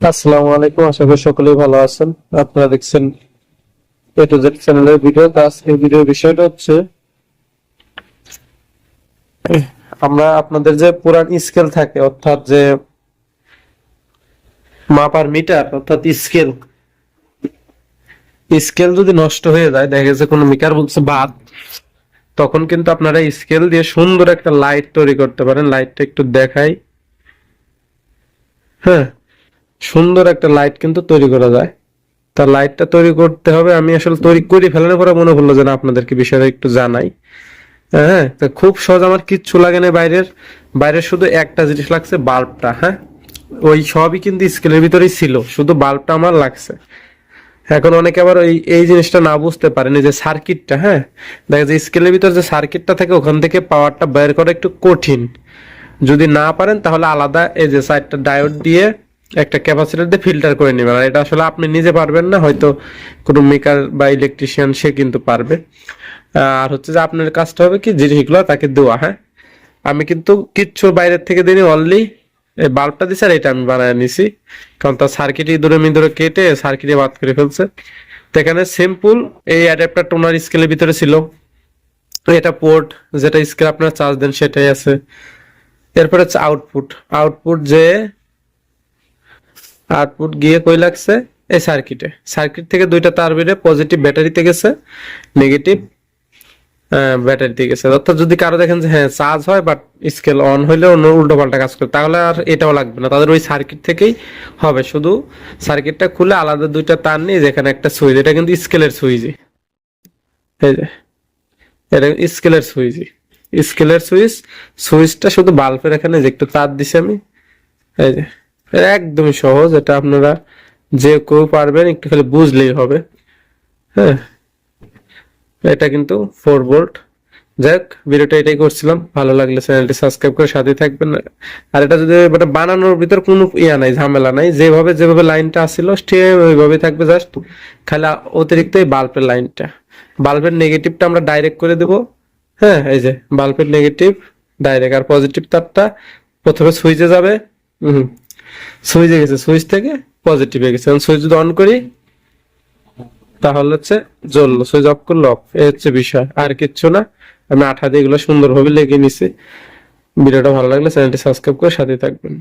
আসসালামু আলাইকুম, আশা করি সকলেই ভালো আছেন। আপনারা দেখছেন এ টু জেড চ্যানেলের ভিডিও আজকের ভিডিওর বিষয়টা হচ্ছে আমরা আপনাদের যে পুরান স্কেল থাকে, অর্থাৎ যে মাপার মিটার অর্থাৎ স্কেল স্কেল যদি নষ্ট হয়ে যায়, দেখা গেছে কোনো মিটার বলছে বাদ, তখন কিন্তু আপনারা স্কেল দিয়ে সুন্দর একটা লাইট তৈরি করতে পারেন। লাইটটা একটু দেখাই। হ্যাঁ সুন্দর একটা লাইট কিন্তু তৈরি করা যায়। তা লাইটটা তৈরি করতে হবে, আমি আসলে তৈরি করে ফেলানোর পরে মনে হলো যে না আপনাদেরকে বিষয়টা একটু জানাই। হ্যাঁ তা খুব সহজ, আমার কিচ্ছু লাগে না বাইরের। বাইরের শুধু একটা জিনিস লাগছে, বাল্বটা হ্যাঁ? ওই সবই কিন্তু স্কেলের ভিতরেই ছিল, শুধু বাল্বটা আমার লাগছে। এখন অনেকে আবার ওই, এই জিনিসটা না বুঝতে পারেন যে সার্কিটটা হ্যাঁ? দেখা যায় স্কেলের ভিতর যে সার্কিটটা থাকে, ওখান থেকে পাওয়ারটা বের করা একটু কঠিন। যদি না পারেন, তাহলে আলাদা এই যে সাইডটা ডায়োড দিয়ে একটা ক্যাপাসিটার দিয়ে ফিল্টার করে নেবেন আর এটা আসলে আপনি নিজে পারবেন না, হয়তো কোনো মেকার বা ইলেকট্রিশিয়ান সে কিন্তু পারবে। আর হচ্ছে যে আপনার কাজটা হবে কি জিনিসগুলো তাকে দেওয়া হ্যাঁ? আমি কিন্তু কিচ্ছু বাইরের থেকে দিইনি অনলি এই বাল্বটা দিছে আর এটা আমি বানায় নিছি। কারণ তার সার্কিটই দূরে মিধরে কেটে সার্কিটে বাদ করে ফেলছে। তো এখানে সিম্পল এই অ্যাডাপ্টার টোনার স্কেলের ভিতরে ছিল। এটা পোর্ট যেটা স্কেল আপনার চার্জ দেন সেটাই আছে। এরপরে হচ্ছে আউটপুট আউটপুট যে আউটপুট গিয়ে কই লাগছে? এই সার্কিটে সার্কিট থেকে দুইটা তার বেরে পজিটিভ ব্যাটারিতে গেছে নেগেটিভ ব্যাটারিতে গেছে। অর্থাৎ যদি কারও দেখেন যে হ্যাঁ চার্জ হয় বাট স্কেল অন হইলে অন্য উল্টো পাল্টা কাজ করে, তাহলে আর এটাও লাগবে না। তাদের ওই সার্কিট থেকেই হবে। শুধু সার্কিটটা খুলে আলাদা দুইটা তার নিয়ে, যেখানে একটা সুইচ, এটা কিন্তু স্কেলের সুইচই। এই যে, এটা স্কেলের সুইচই। স্কেলের সুইচ, সুইচটা শুধু বাল্বের এখানে যে একটু তার দিছি আমি, এই যে। একদমই সহজ, এটা আপনারা যে কেউ পারবেন একটু খালি বুঝলেই হবে। হ্যাঁ এটা কিন্তু ফোর ভোল্ট যাক ভিডিওটা এটাই করছিলাম। ভালো লাগলে চ্যানেলটি সাবস্ক্রাইব করে সাথে থাকবেন। আর এটা যদি মানে বানানোর ভিতর কোনো ইয়া নাই, ঝামেলা নাই, যেভাবে যেভাবে লাইনটা আসছিল সেম ওইভাবে থাকবে জাস্ট খালি অতিরিক্ত এই বাল্বের লাইনটা। বাল্বের নেগেটিভটা আমরা ডাইরেক্ট করে দেব। হ্যাঁ এই যে বাল্বের নেগেটিভ ডাইরেক্ট আর পজিটিভ তারটা প্রথমে সুইচে যাবে। হুম। সুইচে গেছে, সুইচ থেকে পজিটিভ পজিটিভে গেছে। সুইচ যদি অন করি, তাহলে হচ্ছে জ্বললো। সুইচ অফ করল অফ এ হচ্ছে বিষয়, আর কিচ্ছু না। আমি আঠা দিয়ে এগুলো সুন্দরভাবে লেগে নিছি। ভিডিওটা ভালো লাগলে চ্যানেলটি সাবস্ক্রাইব করে সাথে থাকবেন।